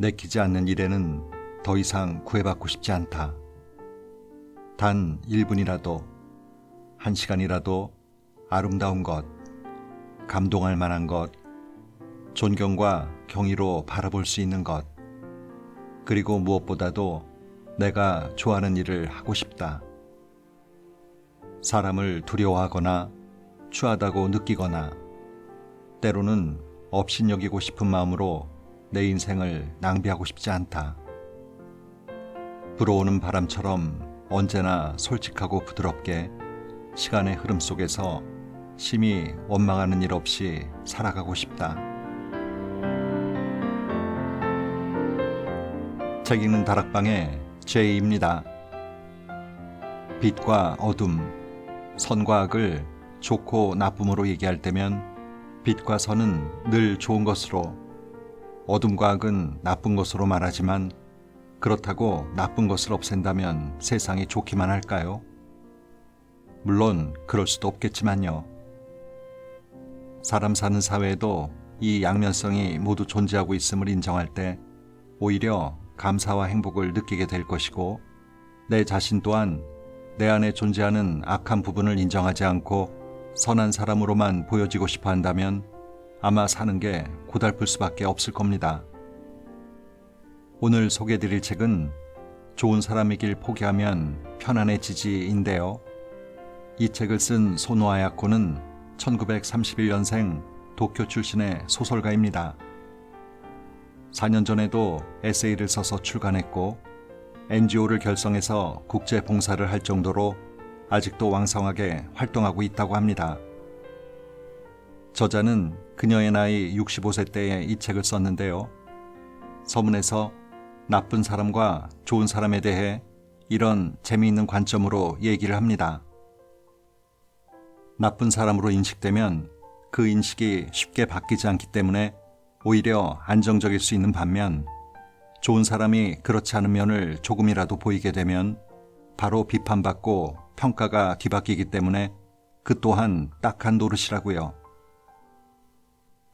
내키지 않는 일에는 더 이상 구애받고 싶지 않다. 단 1분이라도, 1시간이라도 아름다운 것, 감동할 만한 것, 존경과 경의로 바라볼 수 있는 것, 그리고 무엇보다도 내가 좋아하는 일을 하고 싶다. 사람을 두려워하거나 추하다고 느끼거나 때로는 업신여기고 싶은 마음으로 내 인생을 낭비하고 싶지 않다. 불어오는 바람처럼 언제나 솔직하고 부드럽게 시간의 흐름 속에서 심히 원망하는 일 없이 살아가고 싶다. 책 읽는 다락방의 제이입니다. 빛과 어둠, 선과 악을 좋고 나쁨으로 얘기할 때면 빛과 선은 늘 좋은 것으로 어둠과 악은 나쁜 것으로 말하지만 그렇다고 나쁜 것을 없앤다면 세상이 좋기만 할까요? 물론 그럴 수도 없겠지만요. 사람 사는 사회에도 이 양면성이 모두 존재하고 있음을 인정할 때 오히려 감사와 행복을 느끼게 될 것이고 내 자신 또한 내 안에 존재하는 악한 부분을 인정하지 않고 선한 사람으로만 보여지고 싶어 한다면 아마 사는 게 고달플 수밖에 없을 겁니다. 오늘 소개드릴 책은 좋은 사람이길 포기하면 편안해지지인데요. 이 책을 쓴 소노아 야코는 1931년생 도쿄 출신의 소설가입니다. 4년 전에도 에세이를 써서 출간했고 NGO를 결성해서 국제 봉사를 할 정도로 아직도 왕성하게 활동하고 있다고 합니다. 저자는 그녀의 나이 65세 때에 이 책을 썼는데요. 서문에서 나쁜 사람과 좋은 사람에 대해 이런 재미있는 관점으로 얘기를 합니다. 나쁜 사람으로 인식되면 그 인식이 쉽게 바뀌지 않기 때문에 오히려 안정적일 수 있는 반면 좋은 사람이 그렇지 않은 면을 조금이라도 보이게 되면 바로 비판받고 평가가 뒤바뀌기 때문에 그 또한 딱한 노릇이라고요.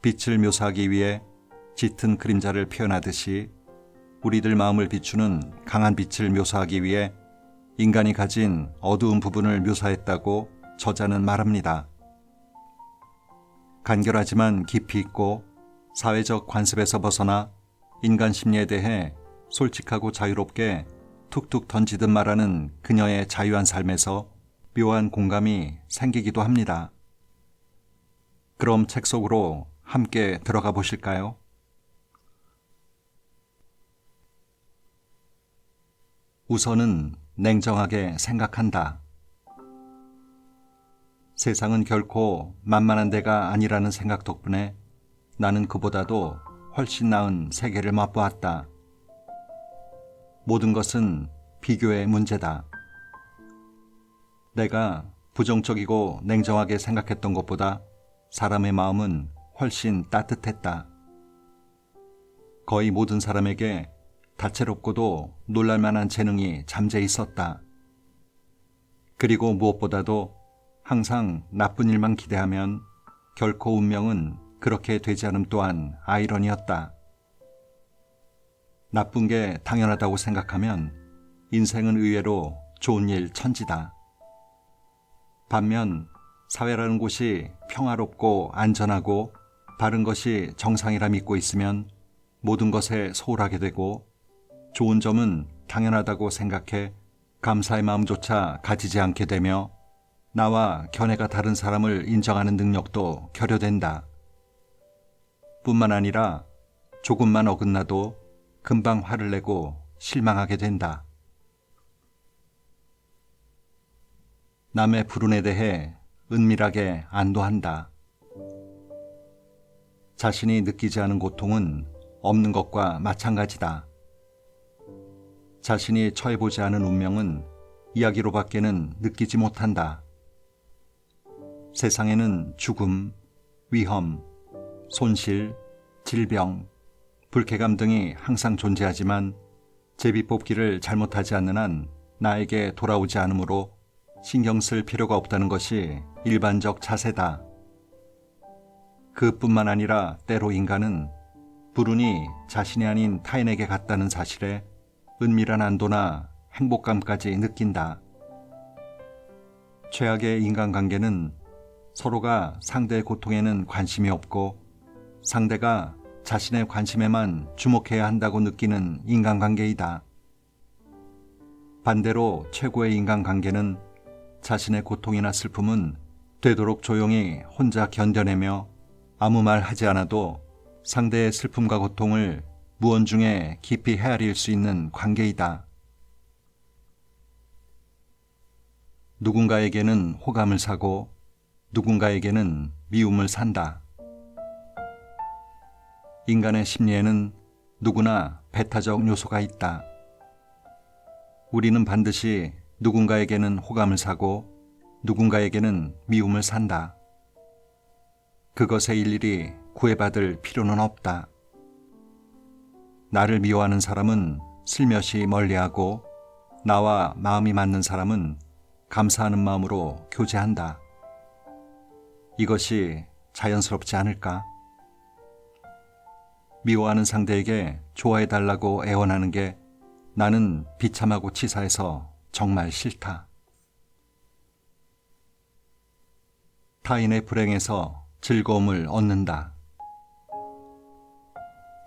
빛을 묘사하기 위해 짙은 그림자를 표현하듯이 우리들 마음을 비추는 강한 빛을 묘사하기 위해 인간이 가진 어두운 부분을 묘사했다고 저자는 말합니다. 간결하지만 깊이 있고 사회적 관습에서 벗어나 인간 심리에 대해 솔직하고 자유롭게 툭툭 던지듯 말하는 그녀의 자유한 삶에서 묘한 공감이 생기기도 합니다. 그럼 책 속으로 함께 들어가 보실까요? 우선은 냉정하게 생각한다. 세상은 결코 만만한 데가 아니라는 생각 덕분에 나는 그보다도 훨씬 나은 세계를 맛보았다. 모든 것은 비교의 문제다. 내가 부정적이고 냉정하게 생각했던 것보다 사람의 마음은 훨씬 따뜻했다. 거의 모든 사람에게 다채롭고도 놀랄만한 재능이 잠재 있었다. 그리고 무엇보다도 항상 나쁜 일만 기대하면 결코 운명은 그렇게 되지 않음 또한 아이러니였다. 나쁜 게 당연하다고 생각하면 인생은 의외로 좋은 일 천지다. 반면 사회라는 곳이 평화롭고 안전하고 바른 것이 정상이라 믿고 있으면 모든 것에 소홀하게 되고 좋은 점은 당연하다고 생각해 감사의 마음조차 가지지 않게 되며 나와 견해가 다른 사람을 인정하는 능력도 결여된다. 뿐만 아니라 조금만 어긋나도 금방 화를 내고 실망하게 된다. 남의 불운에 대해 은밀하게 안도한다. 자신이 느끼지 않은 고통은 없는 것과 마찬가지다. 자신이 처해보지 않은 운명은 이야기로밖에는 느끼지 못한다. 세상에는 죽음, 위험, 손실, 질병, 불쾌감 등이 항상 존재하지만 제비 뽑기를 잘못하지 않는 한 나에게 돌아오지 않으므로 신경 쓸 필요가 없다는 것이 일반적 자세다. 그뿐만 아니라 때로 인간은 불운이 자신이 아닌 타인에게 갔다는 사실에 은밀한 안도나 행복감까지 느낀다. 최악의 인간관계는 서로가 상대의 고통에는 관심이 없고 상대가 자신의 관심에만 주목해야 한다고 느끼는 인간관계이다. 반대로 최고의 인간관계는 자신의 고통이나 슬픔은 되도록 조용히 혼자 견뎌내며 아무 말 하지 않아도 상대의 슬픔과 고통을 무언 중에 깊이 헤아릴 수 있는 관계이다. 누군가에게는 호감을 사고 누군가에게는 미움을 산다. 인간의 심리에는 누구나 배타적 요소가 있다. 우리는 반드시 누군가에게는 호감을 사고 누군가에게는 미움을 산다. 그것에 일일이 구애받을 필요는 없다. 나를 미워하는 사람은 슬며시 멀리하고 나와 마음이 맞는 사람은 감사하는 마음으로 교제한다. 이것이 자연스럽지 않을까? 미워하는 상대에게 좋아해달라고 애원하는 게 나는 비참하고 치사해서 정말 싫다. 타인의 불행에서 즐거움을 얻는다.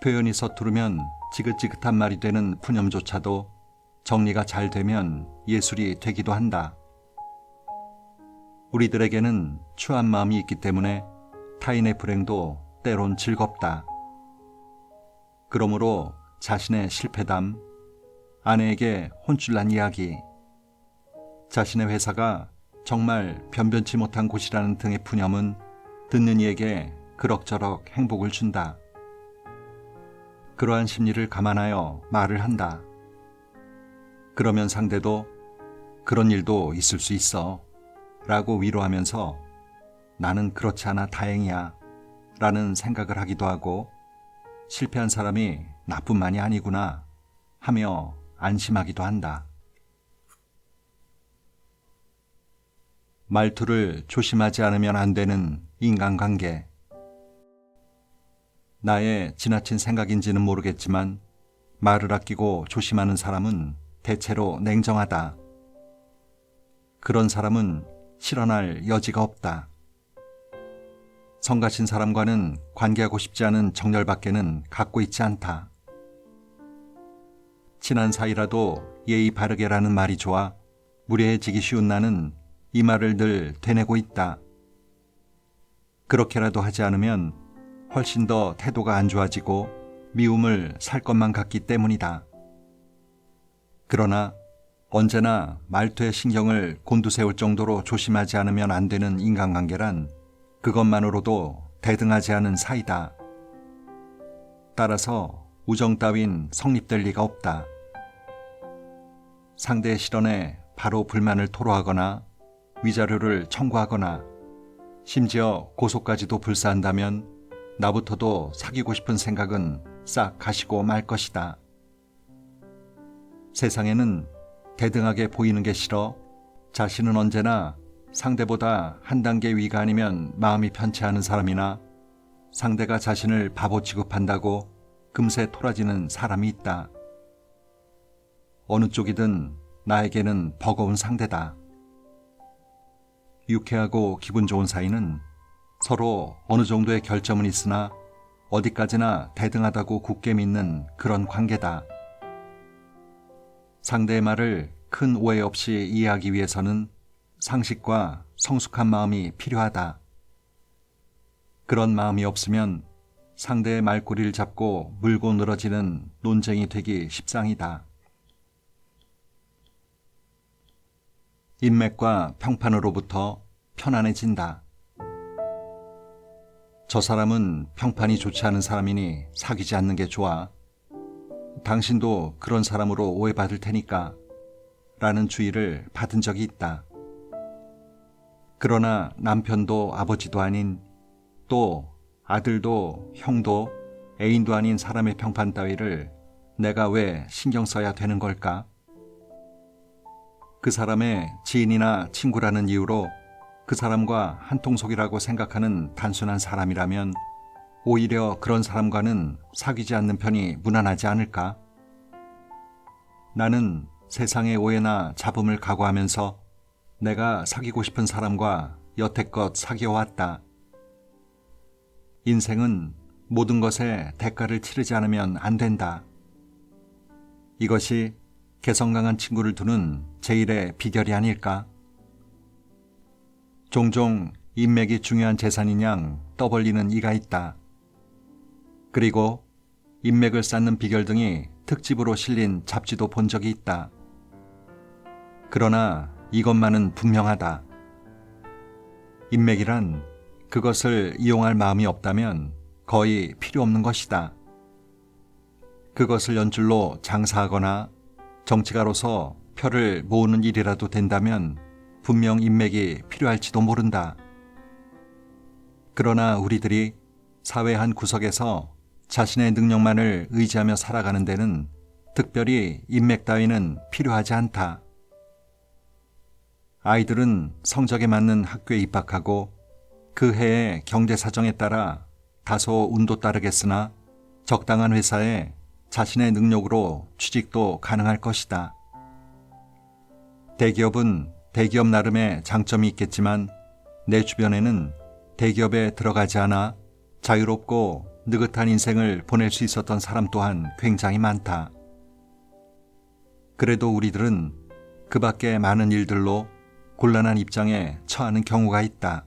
표현이 서투르면 지긋지긋한 말이 되는 푸념조차도 정리가 잘 되면 예술이 되기도 한다. 우리들에게는 추한 마음이 있기 때문에 타인의 불행도 때론 즐겁다. 그러므로 자신의 실패담, 아내에게 혼쭐난 이야기, 자신의 회사가 정말 변변치 못한 곳이라는 등의 푸념은 듣는 이에게 그럭저럭 행복을 준다. 그러한 심리를 감안하여 말을 한다. 그러면 상대도 그런 일도 있을 수 있어. 라고 위로하면서 나는 그렇지 않아 다행이야. 라는 생각을 하기도 하고 실패한 사람이 나뿐만이 아니구나 하며 안심하기도 한다. 말투를 조심하지 않으면 안 되는 인간관계. 나의 지나친 생각인지는 모르겠지만 말을 아끼고 조심하는 사람은 대체로 냉정하다. 그런 사람은 실현할 여지가 없다. 성가신 사람과는 관계하고 싶지 않은 정열밖에는 갖고 있지 않다. 친한 사이라도 예의 바르게라는 말이 좋아 무례해지기 쉬운 나는 이 말을 늘 되뇌고 있다. 그렇게라도 하지 않으면 훨씬 더 태도가 안 좋아지고 미움을 살 것만 같기 때문이다. 그러나 언제나 말투에 신경을 곤두세울 정도로 조심하지 않으면 안 되는 인간관계란 그것만으로도 대등하지 않은 사이다. 따라서 우정 따윈 성립될 리가 없다. 상대의 실언에 바로 불만을 토로하거나 위자료를 청구하거나 심지어 고소까지도 불사한다면 나부터도 사귀고 싶은 생각은 싹 가시고 말 것이다. 세상에는 대등하게 보이는 게 싫어 자신은 언제나 상대보다 한 단계 위가 아니면 마음이 편치 않은 사람이나 상대가 자신을 바보 취급한다고 금세 토라지는 사람이 있다. 어느 쪽이든 나에게는 버거운 상대다. 유쾌하고 기분 좋은 사이는 서로 어느 정도의 결점은 있으나 어디까지나 대등하다고 굳게 믿는 그런 관계다. 상대의 말을 큰 오해 없이 이해하기 위해서는 상식과 성숙한 마음이 필요하다. 그런 마음이 없으면 상대의 말꼬리를 잡고 물고 늘어지는 논쟁이 되기 십상이다. 인맥과 평판으로부터 편안해진다. 저 사람은 평판이 좋지 않은 사람이니 사귀지 않는 게 좋아. 당신도 그런 사람으로 오해받을 테니까. 라는 주의를 받은 적이 있다. 그러나 남편도 아버지도 아닌 또 아들도 형도 애인도 아닌 사람의 평판 따위를 내가 왜 신경 써야 되는 걸까? 그 사람의 지인이나 친구라는 이유로 그 사람과 한통속이라고 생각하는 단순한 사람이라면 오히려 그런 사람과는 사귀지 않는 편이 무난하지 않을까? 나는 세상의 오해나 잡음을 각오하면서 내가 사귀고 싶은 사람과 여태껏 사귀어왔다. 인생은 모든 것에 대가를 치르지 않으면 안 된다. 이것이 개성 강한 친구를 두는 제일의 비결이 아닐까? 종종 인맥이 중요한 재산인 양 떠벌리는 이가 있다. 그리고 인맥을 쌓는 비결 등이 특집으로 실린 잡지도 본 적이 있다. 그러나 이것만은 분명하다. 인맥이란 그것을 이용할 마음이 없다면 거의 필요 없는 것이다. 그것을 연줄로 장사하거나 정치가로서 표를 모으는 일이라도 된다면 분명 인맥이 필요할지도 모른다. 그러나 우리들이 사회 한 구석에서 자신의 능력만을 의지하며 살아가는 데는 특별히 인맥 따위는 필요하지 않다. 아이들은 성적에 맞는 학교에 입학하고 그 해의 경제 사정에 따라 다소 운도 따르겠으나 적당한 회사에 자신의 능력으로 취직도 가능할 것이다. 대기업은 대기업 나름의 장점이 있겠지만 내 주변에는 대기업에 들어가지 않아 자유롭고 느긋한 인생을 보낼 수 있었던 사람 또한 굉장히 많다. 그래도 우리들은 그 밖에 많은 일들로 곤란한 입장에 처하는 경우가 있다.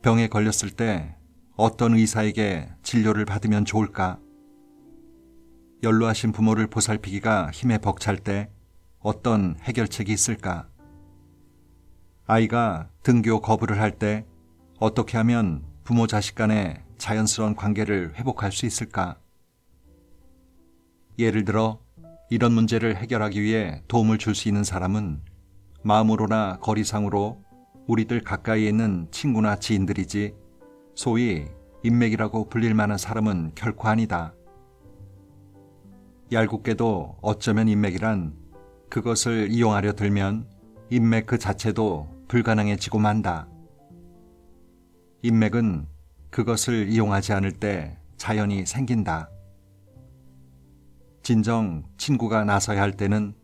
병에 걸렸을 때 어떤 의사에게 진료를 받으면 좋을까? 연로하신 부모를 보살피기가 힘에 벅찰 때 어떤 해결책이 있을까? 아이가 등교 거부를 할 때 어떻게 하면 부모 자식 간의 자연스러운 관계를 회복할 수 있을까? 예를 들어 이런 문제를 해결하기 위해 도움을 줄 수 있는 사람은 마음으로나 거리상으로 우리들 가까이에 있는 친구나 지인들이지 소위 인맥이라고 불릴 만한 사람은 결코 아니다. 얄궂게도 어쩌면 인맥이란 그것을 이용하려 들면 인맥 그 자체도 불가능해지고 만다. 인맥은 그것을 이용하지 않을 때 자연히 생긴다. 진정 친구가 나서야 할 때는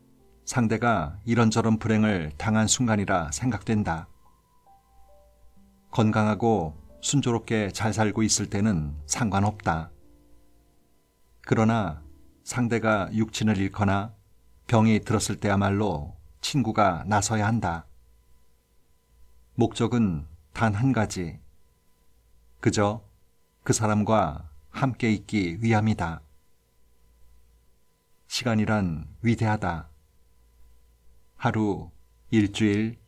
상대가 이런저런 불행을 당한 순간이라 생각된다. 건강하고 순조롭게 잘 살고 있을 때는 상관없다. 그러나 상대가 육친을 잃거나 병이 들었을 때야말로 친구가 나서야 한다. 목적은 단 한 가지. 그저 그 사람과 함께 있기 위함이다. 시간이란 위대하다. 하루, 일주일,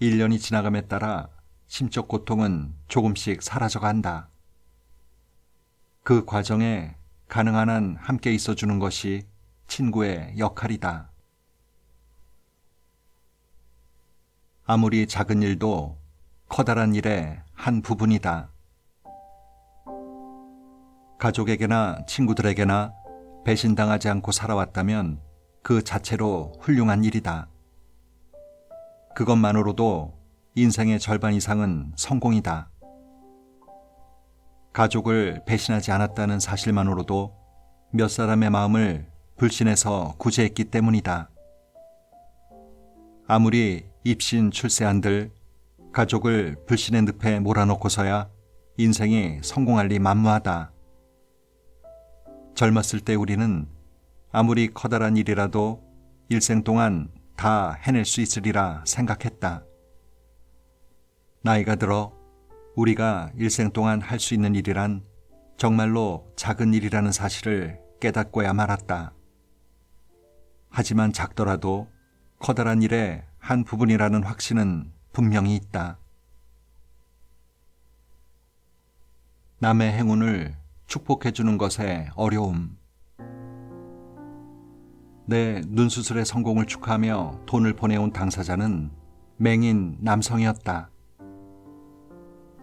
일년이 지나감에 따라 심적 고통은 조금씩 사라져 간다. 그 과정에 가능한 한 함께 있어 주는 것이 친구의 역할이다. 아무리 작은 일도 커다란 일의 한 부분이다. 가족에게나 친구들에게나 배신당하지 않고 살아왔다면 그 자체로 훌륭한 일이다. 그것만으로도 인생의 절반 이상은 성공이다. 가족을 배신하지 않았다는 사실만으로도 몇 사람의 마음을 불신해서 구제했기 때문이다. 아무리 입신 출세한들 가족을 불신의 늪에 몰아넣고서야 인생이 성공할 리 만무하다. 젊었을 때 우리는 아무리 커다란 일이라도 일생 동안 다 해낼 수 있으리라 생각했다. 나이가 들어 우리가 일생 동안 할 수 있는 일이란 정말로 작은 일이라는 사실을 깨닫고야 말았다. 하지만 작더라도 커다란 일의 한 부분이라는 확신은 분명히 있다. 남의 행운을 축복해 주는 것의 어려움. 내 눈수술의 성공을 축하하며 돈을 보내온 당사자는 맹인 남성이었다.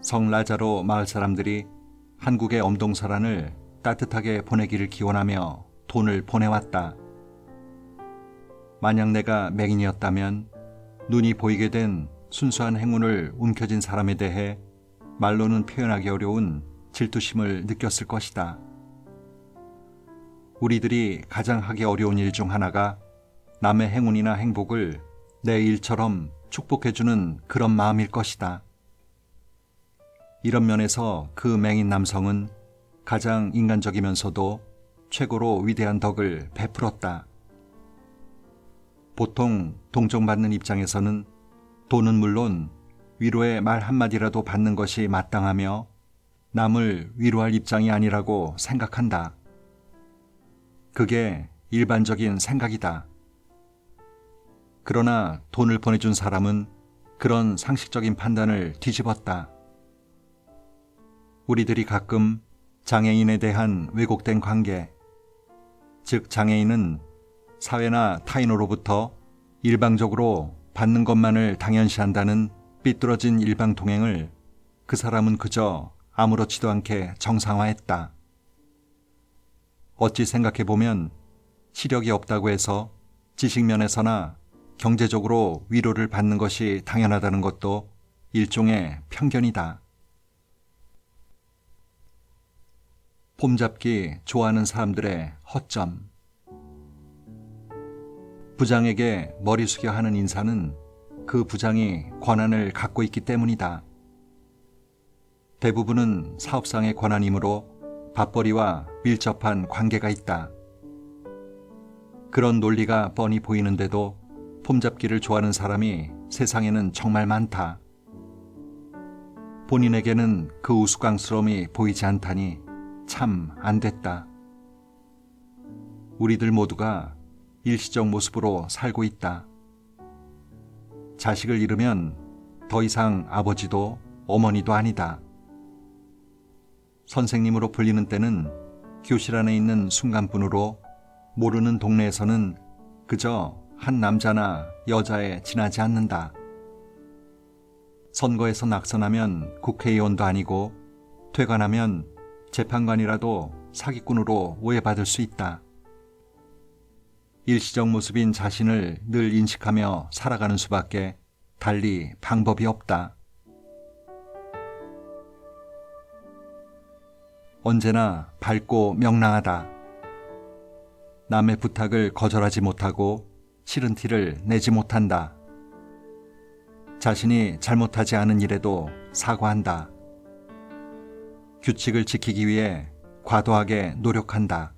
성 라자로 마을 사람들이 한국의 엄동설안을 따뜻하게 보내기를 기원하며 돈을 보내왔다. 만약 내가 맹인이었다면 눈이 보이게 된 순수한 행운을 움켜쥔 사람에 대해 말로는 표현하기 어려운 질투심을 느꼈을 것이다. 우리들이 가장 하기 어려운 일 중 하나가 남의 행운이나 행복을 내 일처럼 축복해주는 그런 마음일 것이다. 이런 면에서 그 맹인 남성은 가장 인간적이면서도 최고로 위대한 덕을 베풀었다. 보통 동정받는 입장에서는 돈은 물론 위로의 말 한마디라도 받는 것이 마땅하며 남을 위로할 입장이 아니라고 생각한다. 그게 일반적인 생각이다. 그러나 돈을 보내준 사람은 그런 상식적인 판단을 뒤집었다. 우리들이 가끔 장애인에 대한 왜곡된 관계, 즉 장애인은 사회나 타인으로부터 일방적으로 받는 것만을 당연시한다는 삐뚤어진 일방 통행을 그 사람은 그저 아무렇지도 않게 정상화했다. 어찌 생각해 보면 시력이 없다고 해서 지식면에서나 경제적으로 위로를 받는 것이 당연하다는 것도 일종의 편견이다. 폼잡기 좋아하는 사람들의 허점. 부장에게 머리 숙여 하는 인사는 그 부장이 권한을 갖고 있기 때문이다. 대부분은 사업상의 권한이므로 밥벌이와 밀접한 관계가 있다. 그런 논리가 뻔히 보이는데도 폼잡기를 좋아하는 사람이 세상에는 정말 많다. 본인에게는 그 우스꽝스러움이 보이지 않다니 참 안 됐다. 우리들 모두가 일시적 모습으로 살고 있다. 자식을 잃으면 더 이상 아버지도 어머니도 아니다. 선생님으로 불리는 때는 교실 안에 있는 순간분으로 모르는 동네에서는 그저 한 남자나 여자에 지나지 않는다. 선거에서 낙선하면 국회의원도 아니고 퇴관하면 재판관이라도 사기꾼으로 오해받을 수 있다. 일시적 모습인 자신을 늘 인식하며 살아가는 수밖에 달리 방법이 없다. 언제나 밝고 명랑하다. 남의 부탁을 거절하지 못하고 싫은 티를 내지 못한다. 자신이 잘못하지 않은 일에도 사과한다. 규칙을 지키기 위해 과도하게 노력한다.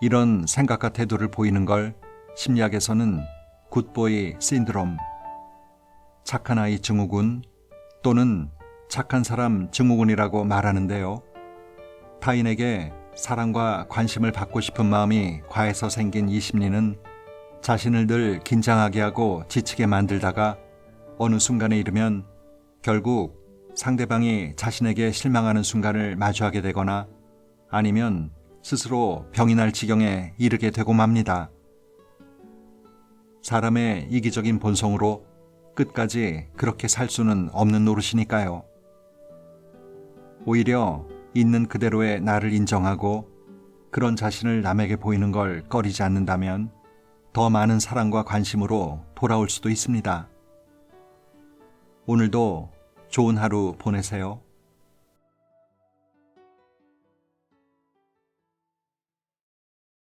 이런 생각과 태도를 보이는 걸 심리학에서는 굿보이 신드롬, 착한 아이 증후군 또는 착한 사람 증후군이라고 말하는데요. 타인에게 사랑과 관심을 받고 싶은 마음이 과해서 생긴 이 심리는 자신을 늘 긴장하게 하고 지치게 만들다가 어느 순간에 이르면 결국 상대방이 자신에게 실망하는 순간을 마주하게 되거나 아니면 스스로 병이 날 지경에 이르게 되고 맙니다. 사람의 이기적인 본성으로 끝까지 그렇게 살 수는 없는 노릇이니까요. 오히려 있는 그대로의 나를 인정하고 그런 자신을 남에게 보이는 걸 꺼리지 않는다면 더 많은 사랑과 관심으로 돌아올 수도 있습니다. 오늘도 좋은 하루 보내세요.